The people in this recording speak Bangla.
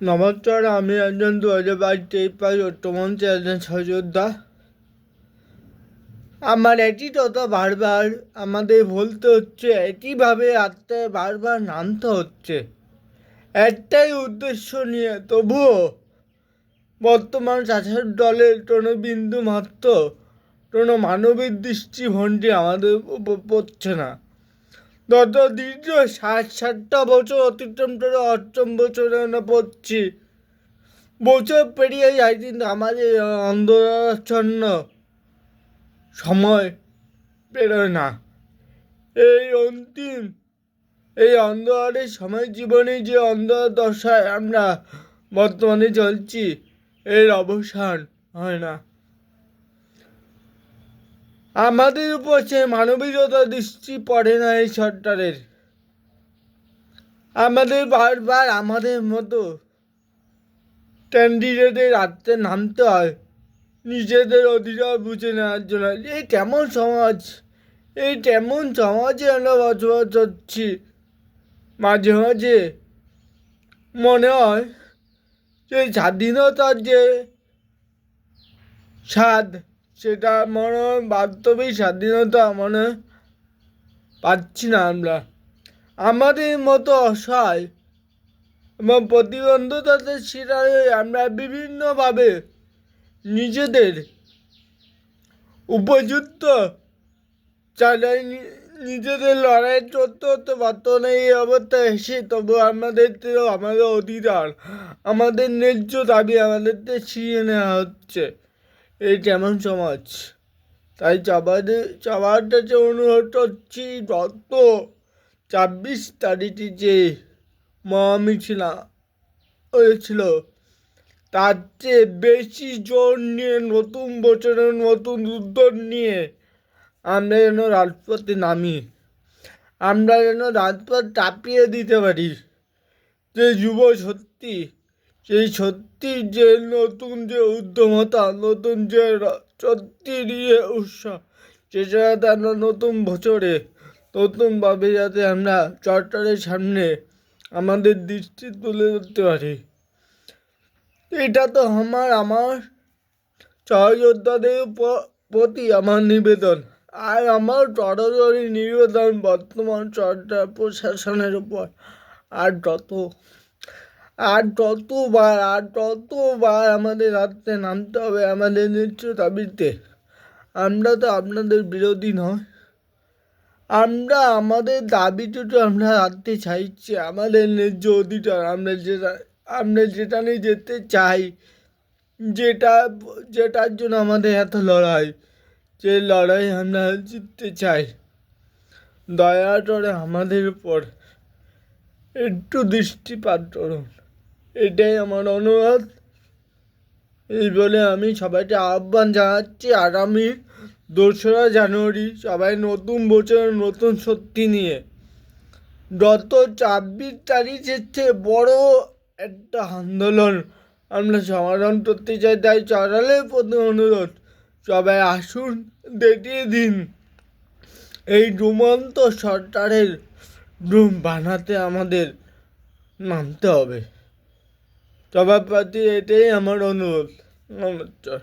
নমস্কার, আমি একজন দু হাজার বাইশ তেইশ পাঁচ অষ্টমন্ত্রী একজন সহযোদ্ধা। আমার এটি তথা বারবার আমাদের বলতে হচ্ছে, একইভাবে আত্মে বারবার নামতে হচ্ছে। একটাই উদ্দেশ্য নিয়ে, তবুও বর্তমান শাসক দলের কোনো বিন্দু মাত্র কোনো মানবিক দৃষ্টিভঙ্গি আমাদের উপর পড়ছে না। গত দীর্ঘ ষাট ষাটটা বছর অতিক্রম করে অষ্টম বছরে পড়ছি। বছর পেরিয়ে যায় কিন্তু আমাদের আন্দোলনাচ্ছন্ন সময় পেরোয় না। এই অন্তিম, এই অন্ধকারের সময় জীবনে যে অন্ধকার দশায় আমরা বর্তমানে চলছি, এর অবসান হয় না। আমাদের উপর সে মানবিকতা দৃষ্টি পড়ে না এই সরকারের। আমাদের বারবার আমাদের মতো ক্যান্ডিডেটের রাত্রে নামতে হয়, নিজেদের অধিকার বুঝে নেওয়ার জন্য। এই কেমন সমাজ? এই কেমন সমাজে আমরা বসবাস করছি? মাঝে মাঝে মনে হয় যে স্বাধীনতার যে স্বাদ সেটা মনে হয় বাস্তবিক স্বাধীনতা মনে পাচ্ছি না আমরা। আমাদের মতো অসহায় এবং প্রতিবন্ধতাদের শিকার হয়ে। আমরা বিভিন্নভাবে নিজেদের উপযুক্ত চালাই নিজেদের লড়াই করতে হতে পারতো না এই অবস্থায় এসে তবু আমাদের আমাদের অধিকার, আমাদের ন্যায্য দাবি আমাদেরকে ছিনিয়ে নেওয়া হচ্ছে। এই কেমন সমাজ। তাই চাবাদের চাবার কাছে অনুরোধ করছি গত ছাব্বিশ তারিখে যে মহামিছিল হয়েছিল, তার চেয়ে বেশি জোর নিয়ে, নতুন বছরের নতুন উদ্যোগ নিয়ে আমরা যেন রাজপথে নামি। আমরা যেন রাজপথ চাপিয়ে দিতে পারি। যে যুব সত্যি সেই সত্যি যে নতুন যে উদ্যমতা, নতুন যে সত্যি নিয়ে উৎসাহ সেটা আমরা নতুন বছরে নতুনভাবে যাতে আমরা সরকারের সামনে আমাদের দৃষ্টি তুলে ধরতে পারি। এটা তো আমার আমার সহযোদ্ধাদের প্রতি আমার নিবেদন। আর আমার সরাসরি নিবেদন বর্তমান সরকার প্রশাসনের উপর। আর যত আর ততবার আর ততবার আমাদের রাত্রে নামতে হবে, আমাদের নিত্য দাবিতে, আমরা তো আপনাদের বিরোধী নয় আমরা আমাদের দাবিটুকু আমরা রাখতে চাইছি, আমাদের ন্যায্য অধিকার, আমরা যেটা আমরা যেটা নিয়ে যেতে চাই, যেটা, যেটার জন্য আমাদের এত লড়াই, যে লড়াই আমরা জিততে চাই। দয়া করে আমাদের উপর একটু দৃষ্টিপাত করুন। এটাই আমার অনুরোধ। এই বলে আমি সবাইকে আহ্বান জানাচ্ছি আগামী দোসরা জানুয়ারি সবাই নতুন বছর নতুন সত্যি নিয়ে। গত ছাব্বিশ তারিখের চেয়ে বড় একটা আন্দোলন আমরা সমাধান করতে চাই, তাই চড়ালের প্রতি অনুরোধ। সবাই আসুন, দেখিয়ে দিন। এই ডুমন্ত সরকারের ডুম বানাতে আমাদের নামতে হবে। সবার প্রতি এটাই আমার অনুরোধ নমস্কার